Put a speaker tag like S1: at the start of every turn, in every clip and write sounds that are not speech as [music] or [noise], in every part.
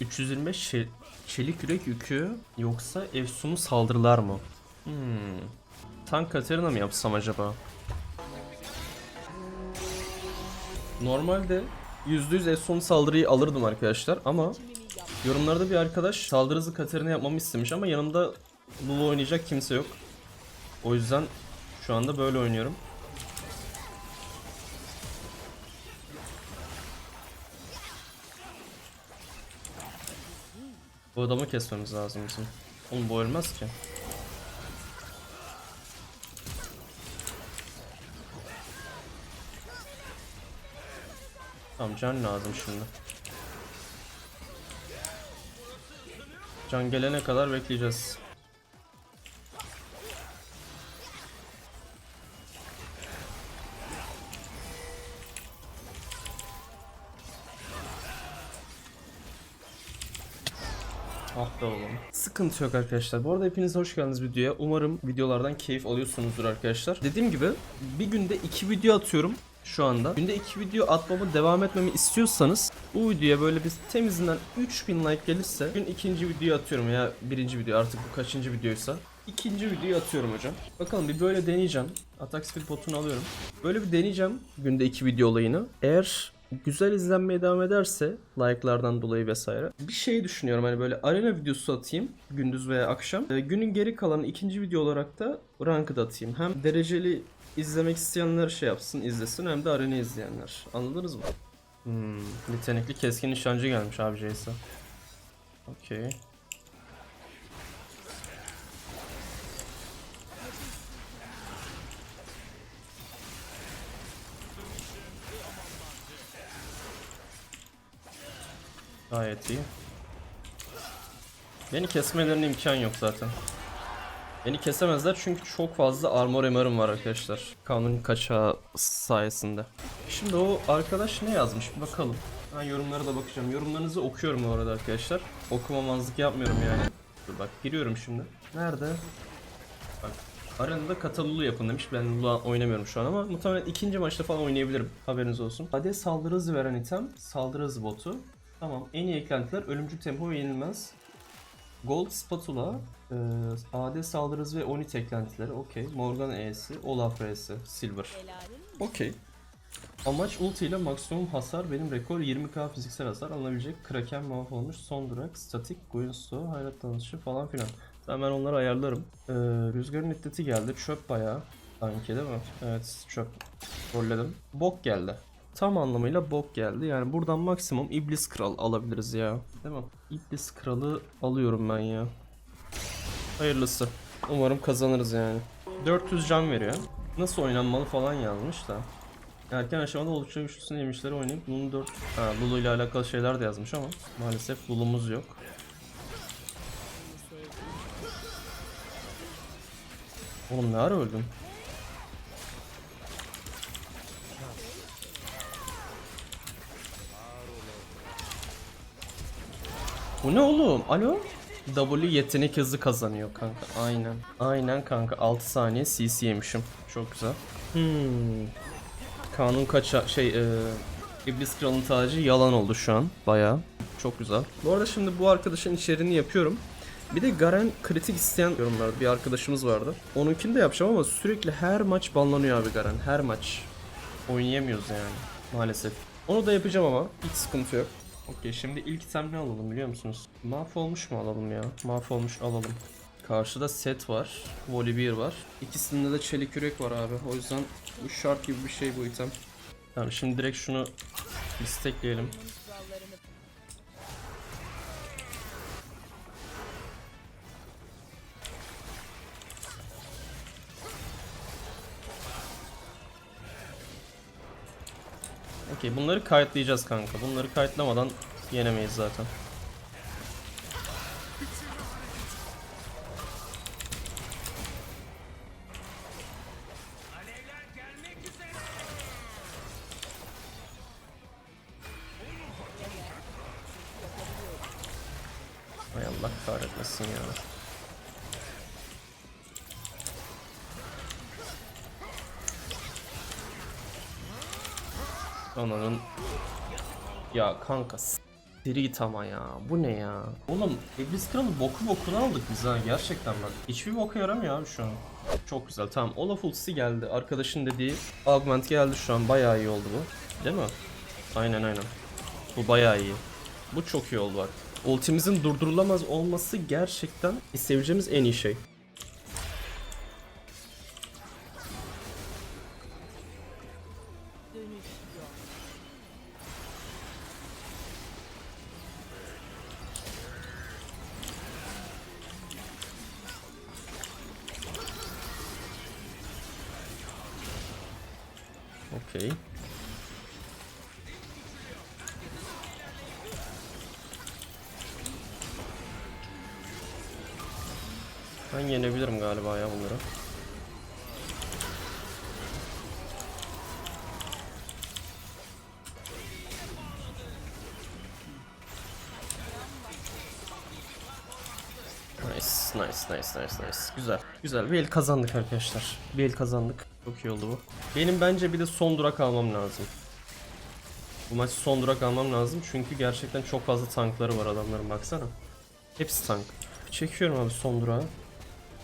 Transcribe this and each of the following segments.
S1: 325 şe- çelik yürek yükü yoksa efsunlu saldırılar mı? Hmm. Tank Katarina mı yapsam acaba? Normalde %100 efsunlu saldırıyı alırdım arkadaşlar ama yorumlarda bir arkadaş saldırı hızı Katarina yapmamı istemiş ama yanımda Lulu oynayacak kimse yok. O yüzden şu anda böyle oynuyorum. Bu adamı kesmemiz lazım bizim. Oğlum bu ölmez ki. Tamam can lazım şimdi. Can gelene kadar bekleyeceğiz. Ah be oğlum. Sıkıntı yok arkadaşlar. Bu arada hepiniz hoş geldiniz videoya. Umarım videolardan keyif alıyorsunuzdur arkadaşlar. Dediğim gibi bir günde iki video atıyorum şu anda. Günde iki video atmamı devam etmemi istiyorsanız bu videoya böyle bir temizinden 3000 like gelirse gün ikinci video atıyorum ya birinci video artık bu kaçıncı videoysa. İkinci videoyu atıyorum hocam. Bakalım bir böyle deneyeceğim. Atak speed botunu alıyorum. Böyle bir deneyeceğim günde iki video olayını. Eğer güzel izlenmeye devam ederse like'lardan dolayı vesaire. Bir şey düşünüyorum hani böyle arena videosu atayım gündüz veya akşam. Ee, günün geri kalanı ikinci video olarak da ranked atayım. Hem dereceli izlemek isteyenler şey yapsın izlesin hem de arena izleyenler. Anladınız mı? Hmm, yetenekli keskin nişancı gelmiş abi Jace'e. Okey. Gayet iyi. Beni kesmelerine imkan yok zaten. Beni kesemezler çünkü çok fazla armor emarım var arkadaşlar. Kanun kaçağı sayesinde. Şimdi o arkadaş ne yazmış bakalım. Ben yorumlara da bakacağım. Yorumlarınızı okuyorum bu arada arkadaşlar. Okumamazlık yapmıyorum yani. Dur bak giriyorum şimdi. Nerede? Bak arenada katalulu yapın demiş. Ben Lula oynamıyorum şu an ama muhtemelen ikinci maçta falan oynayabilirim. Haberiniz olsun. Hadi saldırı hızı veren item. Saldırı hızı botu. Tamam. En iyi eklentiler ölümcül tempo ve yenilmez. Gold Spatula, e, AD saldırı ve Onit eklentileri. Okey. Morgan E'si, Olaf R'si, Silver. Okey. Amaç ulti ile maksimum hasar benim rekor 20k fiziksel hasar alınabilecek Kraken mahvolmuş son durak statik Guinsto hayrat danışışı falan filan. Ben, ben onları ayarlarım. Ee, rüzgarın iddeti geldi çöp bayağı. Sanki değil mi? Evet çöp. Rolledim. Bok geldi. Tam anlamıyla bok geldi. Yani buradan maksimum iblis kral alabiliriz ya. Değil mi? İblis kralı alıyorum ben ya. Hayırlısı. Umarım kazanırız yani. 400 can veriyor. Nasıl oynanmalı falan yazmış da. Erken aşamada oldukça güçlüsün yemişleri oynayıp Lulu 4... Ha, Lulu ile alakalı şeyler de yazmış ama maalesef Lulu'muz yok. Oğlum ne ara öldüm? Bu ne oğlum? Alo? W yetenek hızı kazanıyor kanka. Aynen. Aynen kanka. 6 saniye CC yemişim. Çok güzel. Hmm. Kanun kaça şey e, İblis Kral'ın tacı yalan oldu şu an. Baya. Çok güzel. Bu arada şimdi bu arkadaşın içeriğini yapıyorum. Bir de Garen kritik isteyen yorumlarda bir arkadaşımız vardı. Onunkini de yapacağım ama sürekli her maç banlanıyor abi Garen. Her maç. Oynayamıyoruz yani. Maalesef. Onu da yapacağım ama hiç sıkıntı yok. Okey şimdi ilk item ne alalım biliyor musunuz? Mahvolmuş mu alalım ya? Mahvolmuş alalım. Karşıda set var. Volibear var. İkisinde de çelik yürek var abi. O yüzden bu şart gibi bir şey bu item. Tamam şimdi direkt şunu istekleyelim. Okey bunları kayıtlayacağız kanka. Bunları kayıtlamadan yenemeyiz zaten. Hay Allah kahretmesin ya. Ananın ya kanka s- Deri git ama ya. Bu ne ya? Oğlum İblis Kralı boku bokunu aldık biz ha. Gerçekten bak. Hiçbir boka yaramıyor abi şu an. Çok güzel. Tamam. Olaf ultisi geldi. Arkadaşın dediği augment geldi şu an. Bayağı iyi oldu bu. Değil mi? Aynen aynen. Bu bayağı iyi. Bu çok iyi oldu bak. Ultimizin durdurulamaz olması gerçekten seveceğimiz en iyi şey. Okey. Ben yenebilirim galiba ya bunları. Nice, nice, nice. Güzel. Güzel. Bir el kazandık arkadaşlar. Bir el kazandık. Çok iyi oldu bu. Benim bence bir de son durak almam lazım. Bu maç son durak almam lazım çünkü gerçekten çok fazla tankları var adamların baksana. Hepsi tank. Çekiyorum abi son durağı.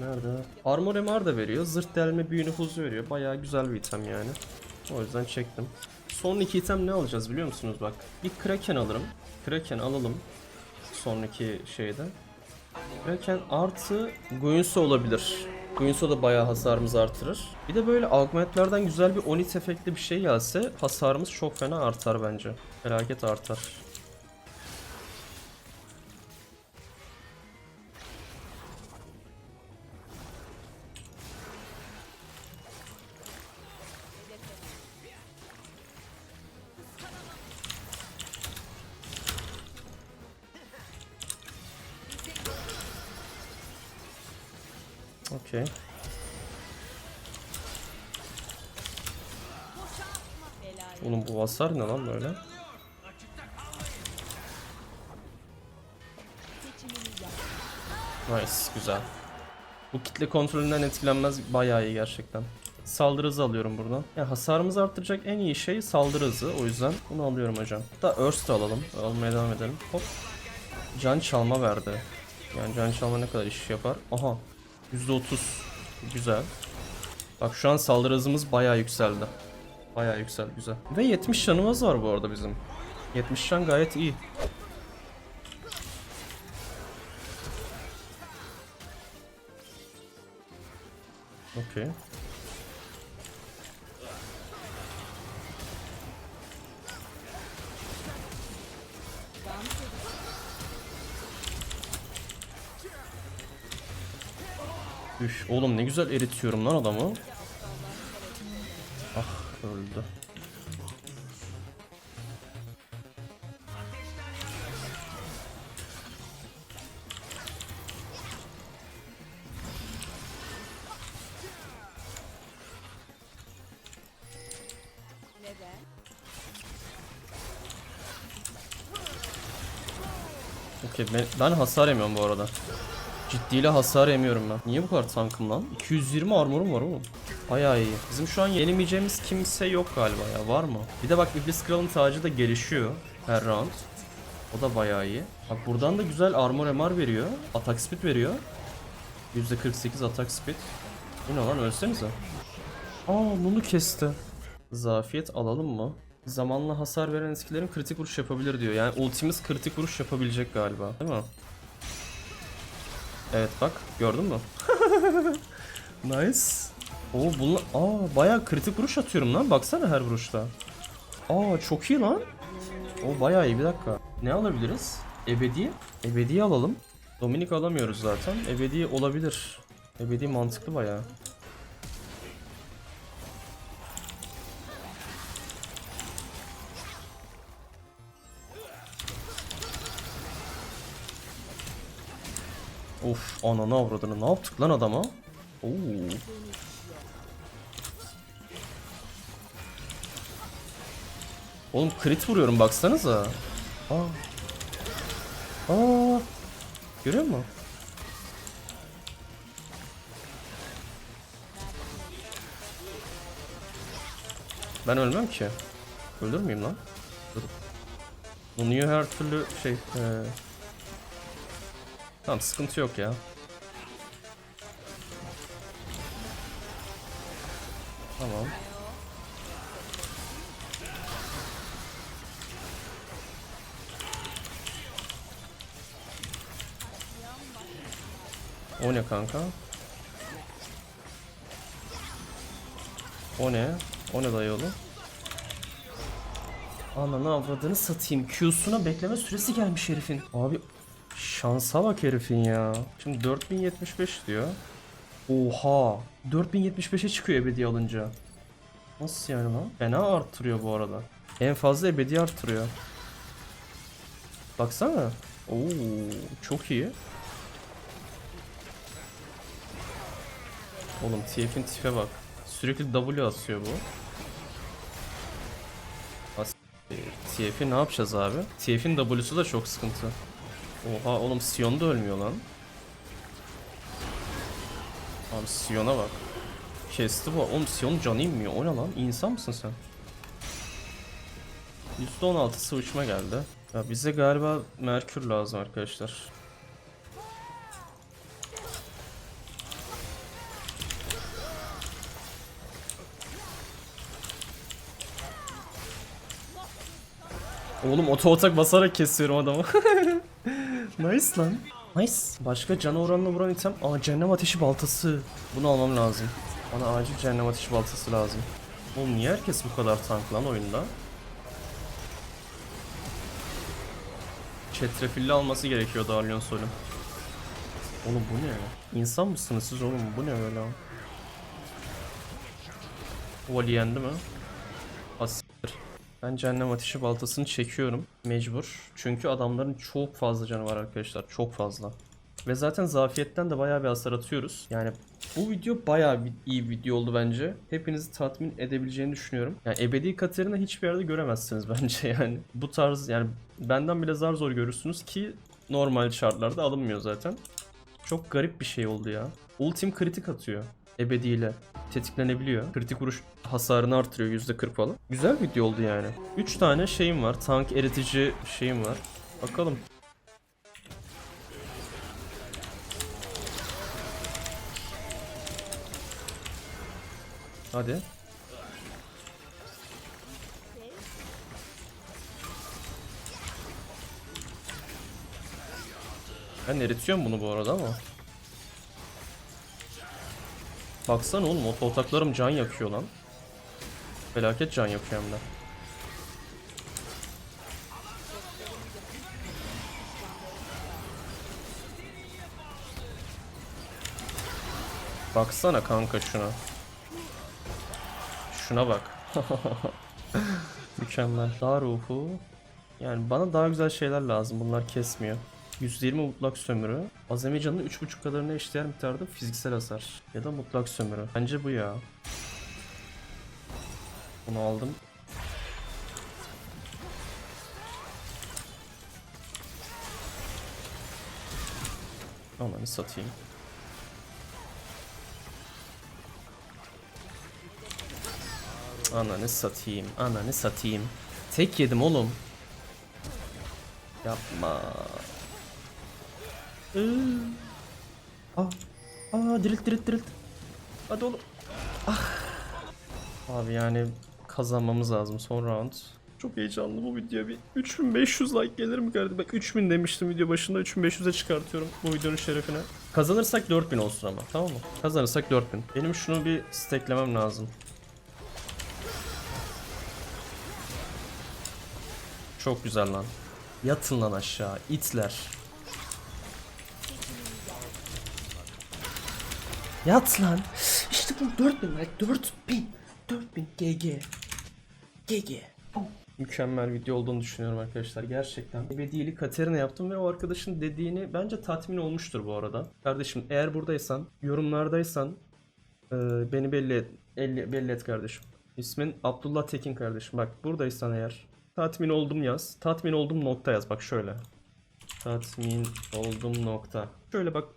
S1: Nerede? Armor MR da veriyor. Zırt delme büyü nüfuzu veriyor. Bayağı güzel bir item yani. O yüzden çektim. Son iki item ne alacağız biliyor musunuz bak. Bir Kraken alırım. Kraken alalım. Sonraki şeyde. Kraken artı Guinsoo olabilir. Guinsoo da bayağı hasarımızı artırır. Bir de böyle augmentlerden güzel bir onit efektli bir şey gelse hasarımız çok fena artar bence. Felaket artar. Okey. Oğlum bu hasar ne lan böyle? Nice, güzel. Bu kitle kontrolünden etkilenmez bayağı iyi gerçekten. Saldırı hızı alıyorum buradan. Ya hasarımızı arttıracak en iyi şey saldırı hızı. O yüzden bunu alıyorum hocam. Hatta Earth de alalım. Almaya devam edelim. Hop. Can çalma verdi. Yani can çalma ne kadar iş yapar? Aha. %30. Güzel. Bak şu an saldırı hızımız bayağı yükseldi. Bayağı yükseldi güzel. Ve 70 canımız var bu arada bizim. 70 can gayet iyi. Okey. Üf, oğlum ne güzel eritiyorum lan adamı. Ah öldü. Okey ben, ben hasar yemiyorum bu arada. Ciddiyle hasar yemiyorum ben. Niye bu kadar tankım lan? 220 armorum var oğlum. Bayağı iyi. Bizim şu an yenemeyeceğimiz kimse yok galiba ya. Var mı? Bir de bak İblis Kral'ın tacı da gelişiyor her round. O da bayağı iyi. Bak buradan da güzel armor MR veriyor. Atak speed veriyor. %48 atak speed. Bu ne lan ölsenize. Aa bunu kesti. Zafiyet alalım mı? Zamanla hasar veren eskilerin kritik vuruş yapabilir diyor. Yani ultimiz kritik vuruş yapabilecek galiba. Değil mi? Evet bak gördün mü? [laughs] nice. Oo bunlar aa bayağı kritik vuruş atıyorum lan. Baksana her vuruşta. Aa çok iyi lan. O bayağı iyi bir dakika. Ne alabiliriz? Ebedi. Ebedi alalım. Dominik alamıyoruz zaten. Ebedi olabilir. Ebedi mantıklı bayağı. Of ananı avradını ne yaptık lan adama? Oo. Oğlum crit vuruyorum baksanıza. Aa. Aa. Görüyor musun? Ben ölmem ki. Ölür müyüm lan? Nunu'yu her türlü şey... E... Tamam sıkıntı yok ya. Tamam. O ne kanka? O ne? O ne dayı oğlum? Ananı avradını satayım. Q'suna bekleme süresi gelmiş herifin. Abi şansa bak herifin ya. Şimdi 4075 diyor. Oha. 4075'e çıkıyor ebedi alınca. Nasıl yani lan? Fena arttırıyor bu arada. En fazla ebedi arttırıyor. Baksana. Oo, çok iyi. Oğlum TF'in tipe bak. Sürekli W atıyor bu. As TF'i ne yapacağız abi? TF'in W'su da çok sıkıntı. Oha oğlum Sion da ölmüyor lan. Abi Sion'a bak. Kesti bu. Oğlum Sion canı inmiyor. O ne lan? İnsan mısın sen? %16 sıvışma geldi. Ya bize galiba Merkür lazım arkadaşlar. Oğlum oto atak basarak kesiyorum adamı. [laughs] nice lan. Nice. Başka cana oranına vuran item. Aa cehennem ateşi baltası. Bunu almam lazım. Bana acil cehennem ateşi baltası lazım. Oğlum niye herkes bu kadar tank lan oyunda? Çetrefilli alması gerekiyor Darlion Sol'ün. Oğlum bu ne? İnsan mısınız siz oğlum? Bu ne böyle? Vali yendi mi? Ben cehennem ateşi baltasını çekiyorum. Mecbur. Çünkü adamların çok fazla canı var arkadaşlar. Çok fazla. Ve zaten zafiyetten de bayağı bir hasar atıyoruz. Yani bu video bayağı bir iyi bir video oldu bence. Hepinizi tatmin edebileceğini düşünüyorum. Yani ebedi Katerina hiçbir yerde göremezsiniz [laughs] bence yani. Bu tarz yani benden bile zar zor görürsünüz ki normal şartlarda alınmıyor zaten. Çok garip bir şey oldu ya. Ultim kritik atıyor. Ebediyle. Tetiklenebiliyor. Kritik vuruş hasarını artırıyor %40 falan. Güzel video oldu yani. 3 tane şeyim var. Tank eritici şeyim var. Bakalım. Hadi. Ben eritiyorum bunu bu arada ama. Baksana oğlum oto otaklarım can yakıyor lan. Felaket can yakıyor hem de. Baksana kanka şuna. Şuna bak. [laughs] Mükemmel. Daha ruhu. Yani bana daha güzel şeyler lazım. Bunlar kesmiyor. 120 mutlak sömürü. Azami canının 3.5 kadarına eşdeğer miktarda fiziksel hasar. Ya da mutlak sömürü. Bence bu ya. Bunu aldım. Ananı satayım. Ananı satayım. Ananı satayım. Tek yedim oğlum. Yapma. Aa. Aa dirilt dirilt dirilt. Hadi oğlum. Ah. Abi yani kazanmamız lazım son round. Çok heyecanlı bu videoya bir 3500 like gelir mi kardeşim? Bak 3000 demiştim video başında 3500'e çıkartıyorum bu videonun şerefine. Kazanırsak 4000 olsun ama tamam mı? Kazanırsak 4000. Benim şunu bir stacklemem lazım. Çok güzel lan. Yatın lan aşağı itler. Yat lan. İşte bu 4000 like 4000. 4000 GG. GG. Mükemmel video olduğunu düşünüyorum arkadaşlar gerçekten. Ebediyeli Katerina yaptım ve o arkadaşın dediğini bence tatmin olmuştur bu arada. Kardeşim eğer buradaysan, yorumlardaysan e, beni belli et, belli, belli et kardeşim. İsmin Abdullah Tekin kardeşim. Bak buradaysan eğer tatmin oldum yaz. Tatmin oldum nokta yaz bak şöyle. Tatmin oldum nokta. Şöyle bak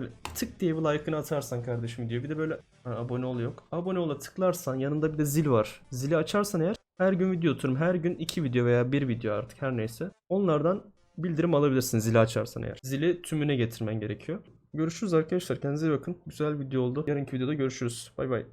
S1: böyle tık diye bir like'ını atarsan kardeşim diyor. Bir de böyle ha, abone ol yok. Abone ola tıklarsan yanında bir de zil var. Zili açarsan eğer Her gün video atıyorum. Her gün iki video veya bir video artık her neyse. Onlardan bildirim alabilirsin zili açarsan eğer. Zili tümüne getirmen gerekiyor. Görüşürüz arkadaşlar. Kendinize iyi bakın. Güzel video oldu. Yarınki videoda görüşürüz. Bay bay.